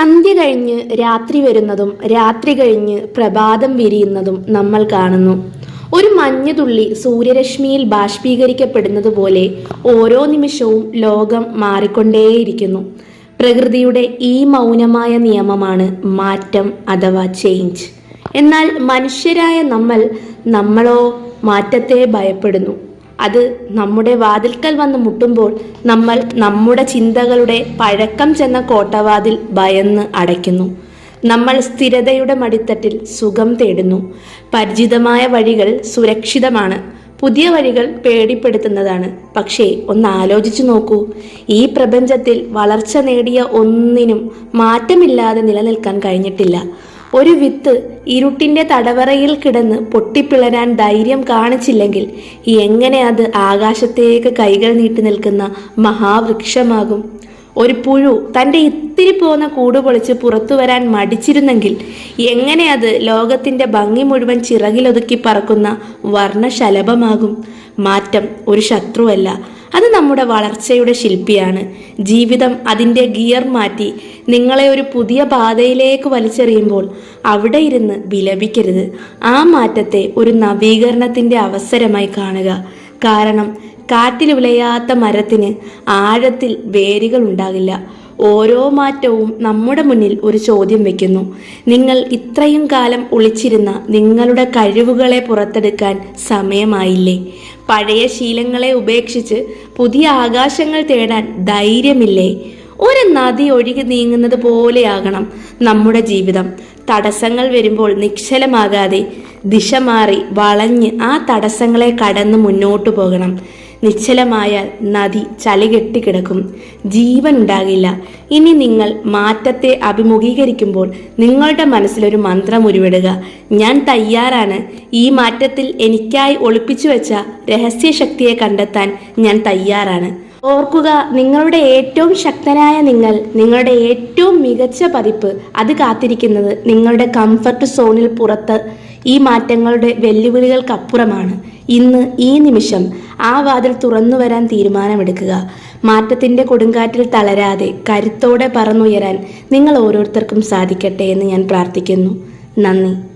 സന്ധ്യ കഴിഞ്ഞ് രാത്രി വരുന്നതും രാത്രി കഴിഞ്ഞ് പ്രഭാതം വിരിയുന്നതും നമ്മൾ കാണുന്നു. ഒരു മഞ്ഞുതുള്ളി സൂര്യരശ്മിയിൽ ബാഷ്പീകരിക്കപ്പെടുന്നത് പോലെ ഓരോ നിമിഷവും ലോകം മാറിക്കൊണ്ടേയിരിക്കുന്നു. പ്രകൃതിയുടെ ഈ മൗനമായ നിയമമാണ് മാറ്റം അഥവാ ചേഞ്ച്. എന്നാൽ മനുഷ്യരായ നമ്മൾ നമ്മളോ മാറ്റത്തെ ഭയപ്പെടുന്നു. അത് നമ്മുടെ വാതിൽക്കൽ വന്ന് മുട്ടുമ്പോൾ നമ്മൾ നമ്മുടെ ചിന്തകളുടെ പഴക്കം ചെന്ന കോട്ടവാതിൽ ഭയന്ന് അടയ്ക്കുന്നു. നമ്മൾ സ്ഥിരതയുടെ മടിത്തട്ടിൽ സുഖം തേടുന്നു. പരിചിതമായ വഴികൾ സുരക്ഷിതമാണ്. പുതിയ വഴികൾ പേടിപ്പെടുത്തുന്നതാണ്. പക്ഷേ ഒന്ന് ആലോചിച്ചു നോക്കൂ. ഈ പ്രപഞ്ചത്തിൽ വളർച്ച നേടിയ ഒന്നിനും മാറ്റമില്ലാതെ നിലനിൽക്കാൻ കഴിഞ്ഞിട്ടില്ല. ഒരു വിത്ത് ഇരുട്ടിന്റെ തടവറയിൽ കിടന്ന് പൊട്ടിപ്പിളരാൻ ധൈര്യം കാണിച്ചില്ലെങ്കിൽ എങ്ങനെ അത് ആകാശത്തേക്ക് കൈകൾ നീട്ടി നിൽക്കുന്ന മഹാവൃക്ഷമാകും? ഒരു പുഴു തന്റെ ഇത്തിരി പോന്ന കൂട് പൊളിച്ച് പുറത്തു വരാൻ മടിച്ചിരുന്നെങ്കിൽ എങ്ങനെ അത് ലോകത്തിന്റെ ഭംഗി മുഴുവൻ ചിറകിലൊതുക്കി പറക്കുന്ന വർണശലഭമാകും? മാറ്റം ഒരു ശത്രുവല്ല. അത് നമ്മുടെ വളർച്ചയുടെ ശില്പിയാണ്. ജീവിതം അതിന്റെ ഗിയർ മാറ്റി നിങ്ങളെ ഒരു പുതിയ പാതയിലേക്ക് വലിച്ചെറിയുമ്പോൾ അവിടെ ഇരുന്ന് വിലപിക്കരുത്. ആ മാറ്റത്തെ ഒരു നവീകരണത്തിന്റെ അവസരമായി കാണുക. കാരണം കാറ്റിൽ വിളയാത്ത മരത്തിന് ആഴത്തിൽ വേരുകൾ ഉണ്ടാകില്ല. ഓരോ മാറ്റവും നമ്മുടെ മുന്നിൽ ഒരു ചോദ്യം വെക്കുന്നു. നിങ്ങൾ ഇത്രയും കാലം ഒളിച്ചിരുന്ന നിങ്ങളുടെ കഴിവുകളെ പുറത്തെടുക്കാൻ സമയമായില്ലേ? പഴയ ശീലങ്ങളെ ഉപേക്ഷിച്ച് പുതിയ ആകാശങ്ങൾ തേടാൻ ധൈര്യമില്ലേ? ഒരു നദി ഒഴുകി നീങ്ങുന്നത് പോലെയാകണം നമ്മുടെ ജീവിതം. തടസ്സങ്ങൾ വരുമ്പോൾ നിശ്ചലമാകാതെ ദിശ മാറി വളഞ്ഞ് ആ തടസ്സങ്ങളെ കടന്ന് മുന്നോട്ടു പോകണം. നിശ്ചലമായാൽ നദി ചളികെട്ടി കിടക്കും. ജീവൻ ഉണ്ടാകില്ല ഇനി നിങ്ങൾ മാറ്റത്തെ അഭിമുഖീകരിക്കുമ്പോൾ നിങ്ങളുടെ മനസ്സിലൊരു മന്ത്രം ഉരുവിടുക. ഞാൻ തയ്യാറാണ്. ഈ മാറ്റത്തിൽ എനിക്കായി ഒളിപ്പിച്ചു വെച്ച രഹസ്യശക്തിയെ കണ്ടെത്താൻ ഞാൻ തയ്യാറാണ്. ഓർക്കുക നിങ്ങളുടെ ഏറ്റവും ശക്തനായ നിങ്ങൾ നിങ്ങളുടെ ഏറ്റവും മികച്ച പതിപ്പ് അത് കാത്തിരിക്കുന്നത് നിങ്ങളുടെ കംഫർട്ട് സോണിൽ പുറത്ത് ഈ മാറ്റങ്ങളുടെ വെല്ലുവിളികൾക്കപ്പുറമാണ്. ഇന്ന് ഈ നിമിഷം ആ വാതിൽ തുറന്നു വരാൻ തീരുമാനമെടുക്കുക. മാറ്റത്തിന്റെ കൊടുങ്കാറ്റിൽ തളരാതെ കരുത്തോടെ പറന്നുയരാൻ നിങ്ങൾ ഓരോരുത്തർക്കും സാധിക്കട്ടെ എന്ന് ഞാൻ പ്രാർത്ഥിക്കുന്നു. നന്ദി.